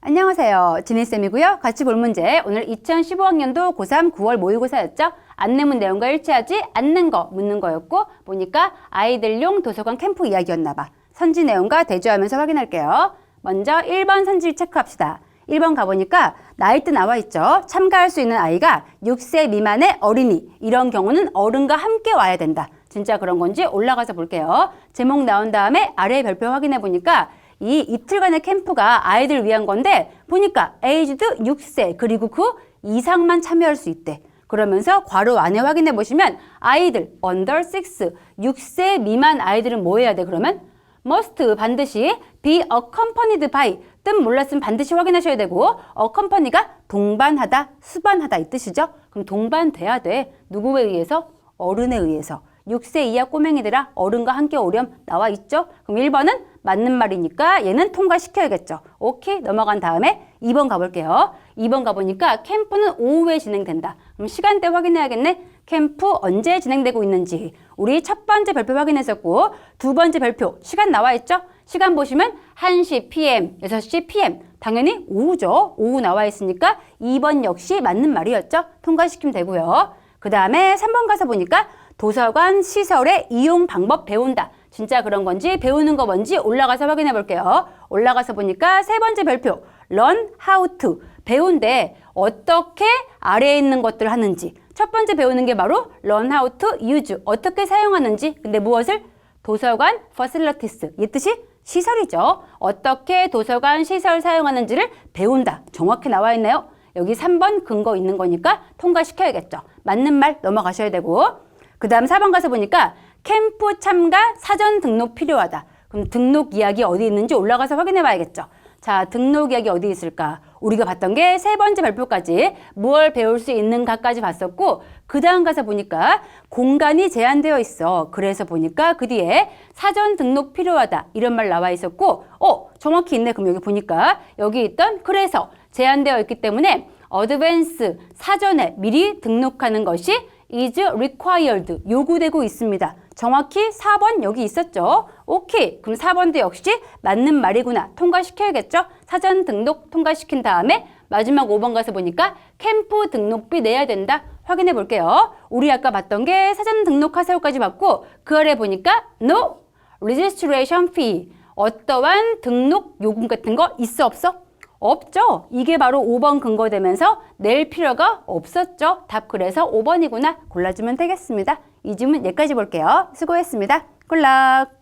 안녕하세요. 진희쌤이고요. 같이 볼 문제. 오늘 2015학년도 고3 9월 모의고사였죠. 안내문 내용과 일치하지 않는 거 묻는 거였고 보니까 아이들용 도서관 캠프 이야기였나 봐. 선지 내용과 대조하면서 확인할게요. 먼저 1번 선지 체크합시다. 1번 가보니까 나이트 나와 있죠. 참가할 수 있는 아이가 6세 미만의 어린이. 이런 경우는 어른과 함께 와야 된다. 진짜 그런 건지 올라가서 볼게요. 제목 나온 다음에 아래 별표 확인해 보니까 이 이틀간의 캠프가 아이들 위한 건데 보니까 에이즈드 6세 그리고 그 이상만 참여할 수 있대. 그러면서 괄호 안에 확인해 보시면 아이들 under 6, 6세 미만 아이들은 뭐 해야 돼 그러면? must 반드시 be accompanied by 뜻 몰랐으면 반드시 확인하셔야 되고 accompany가 동반하다, 수반하다 이 뜻이죠. 그럼 동반돼야 돼. 누구에 의해서? 어른에 의해서. 6세 이하 꼬맹이들아 어른과 함께 오렴 나와 있죠? 그럼 1번은 맞는 말이니까 얘는 통과시켜야겠죠. 오케이 넘어간 다음에 2번 가볼게요. 2번 가보니까 캠프는 오후에 진행된다. 그럼 시간대 확인해야겠네. 캠프 언제 진행되고 있는지 우리 첫 번째 별표 확인했었고 두 번째 별표 시간 나와 있죠? 시간 보시면 1시 PM, 6시 PM 당연히 오후죠. 오후 나와 있으니까 2번 역시 맞는 말이었죠. 통과시키면 되고요. 그 다음에 3번 가서 보니까 도서관 시설의 이용 방법 배운다. 진짜 그런 건지 배우는 거 뭔지 올라가서 확인해 볼게요. 올라가서 보니까 세 번째 별표 learn how to 배운데 어떻게 아래에 있는 것들을 하는지 첫 번째 배우는 게 바로 learn how to use 어떻게 사용하는지 근데 무엇을 도서관 facilities 이 뜻이 시설이죠. 어떻게 도서관 시설 사용하는지를 배운다. 정확히 나와 있나요? 여기 3번 근거 있는 거니까 통과시켜야겠죠. 맞는 말 넘어가셔야 되고 그 다음 4번 가서 보니까 캠프 참가 사전 등록 필요하다. 그럼 등록 이야기 어디 있는지 올라가서 확인해 봐야겠죠. 자, 등록 이야기 어디 있을까? 우리가 봤던 게 세 번째 발표까지 무얼 배울 수 있는가까지 봤었고 그 다음 가서 보니까 공간이 제한되어 있어. 그래서 보니까 그 뒤에 사전 등록 필요하다. 이런 말 나와 있었고 어, 정확히 있네. 그럼 여기 보니까 여기 있던 그래서 제한되어 있기 때문에 어드밴스 사전에 미리 등록하는 것이 is required 요구되고 있습니다. 정확히 4번 여기 있었죠. 오케이. 그럼 4번도 역시 맞는 말이구나. 통과시켜야겠죠. 사전 등록 통과시킨 다음에 마지막 5번 가서 보니까 캠프 등록비 내야 된다. 확인해 볼게요. 우리 아까 봤던 게 사전 등록하세요까지 봤고 그 아래 보니까 no registration fee 어떠한 등록 요금 같은 거 있어 없어? 없죠. 이게 바로 5번 근거되면서 낼 필요가 없었죠. 답 그래서 5번이구나 골라주면 되겠습니다. 이 질문 여기까지 볼게요. 수고했습니다. 굿락!